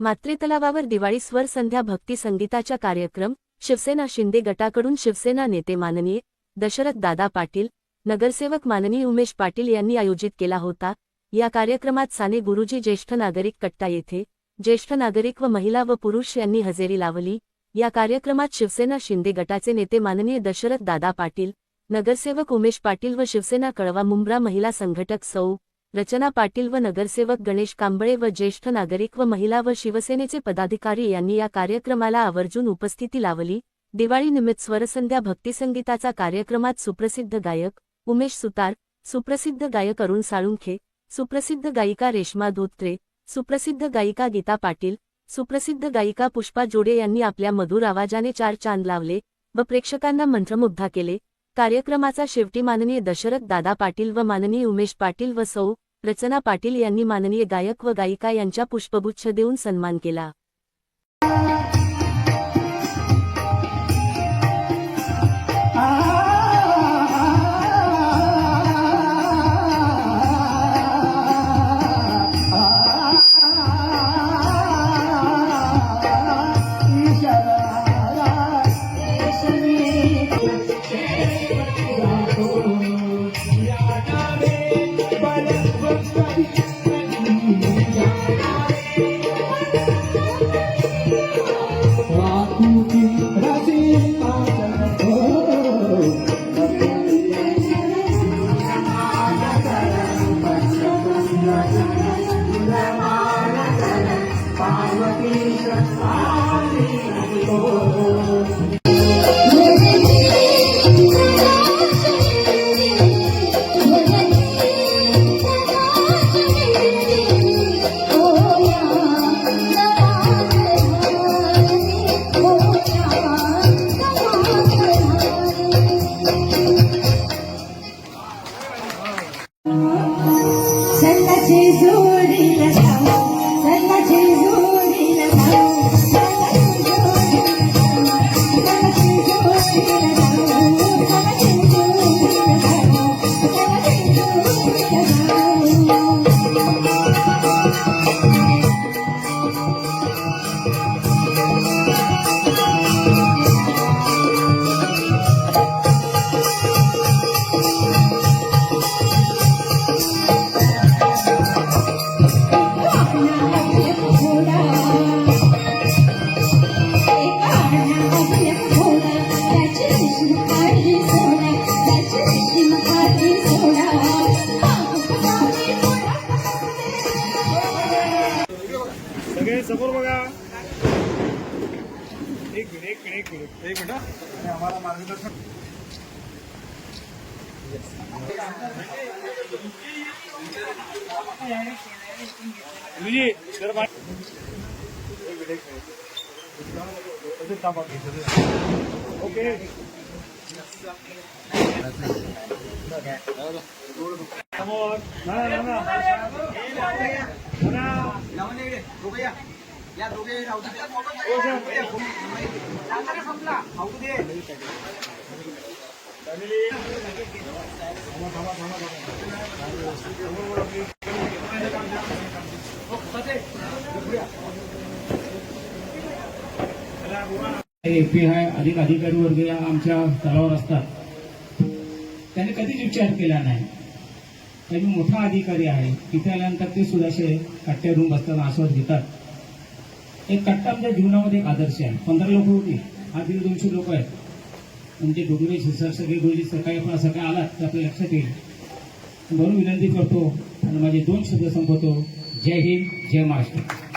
मात्रेतलावावर दिवाळी स्वर संध्या भक्ती संगीताच्या कार्यक्रम शिवसेना शिंदे गटाकडून शिवसेना नेते माननीय दशरथ दादा पाटील नगरसेवक माननीय उमेश पाटील यांनी आयोजित केला होता. या कार्यक्रमात साने गुरुजी ज्येष्ठ नागरिक कट्टा येथे ज्येष्ठ नागरिक व महिला व पुरुष यांनी हजेरी लावली. या कार्यक्रमात शिवसेना शिंदे गटाचे नेते माननीय दशरथ दादा पाटील नगरसेवक उमेश पाटील व शिवसेना कळवा मुंब्रा महिला संघटक सौ रचना पाटील व नगरसेवक गणेश कांबळे व ज्येष्ठ नागरिक व महिला व शिवसेनेचे पदाधिकारी यांनी या कार्यक्रमाला आवर्जून उपस्थिती लावली. दिवाळीनिमित्त स्वरसंध्या भक्तिसंगीताचा कार्यक्रमात सुप्रसिद्ध गायक उमेश सुतार सुप्रसिद्ध गायक अरुण साळुंखे सुप्रसिद्ध गायिका रेश्मा धोत्रे सुप्रसिद्ध गायिका गीता पाटील सुप्रसिद्ध गायिका पुष्पा जोडे यांनी आपल्या मधुर आवाजाने चार चांद लावले व प्रेक्षकांना मंत्रमुग्धा केले. कार्यक्रमाचा शेवटी माननीय दशरथ दादा पाटील व माननीय उमेश पाटील व सौ रचना पाटील यांनी माननीय गायक व गायिका यांच्या पुष्पगुच्छ देऊन सन्मान केला. सल्लाची जोडी Jesus, एक मिनिट एक मिनिट एक मिनिट एक मिनिट आणि आम्हाला मार्गदर्शन. ओके. समोर. ना ना ना. ना एपी हाय अधिक अधिकारी वर्ग या आमच्या तलावर असतात. त्यांनी कधीच विचार केला नाही. त्यांनी मोठा अधिकारी आहे. तिथे आल्यानंतर ते सुद्धा असे कट्ट्यावरून बसताना आस्वाद घेतात एक कट्टा आमच्या जीवनामध्ये एक आदर्श आहे. पंधरा लोक होती. हा दीड दोनशे लोक आहेत. म्हणजे डोंगरे सर सगळे गुरुजी सकाळी पण सकाळी आलात तर आपल्या लक्षात येईल. म्हणून विनंती करतो आणि माझे दोन शब्द संपवतो. जय हिंद जय महाराष्ट्र.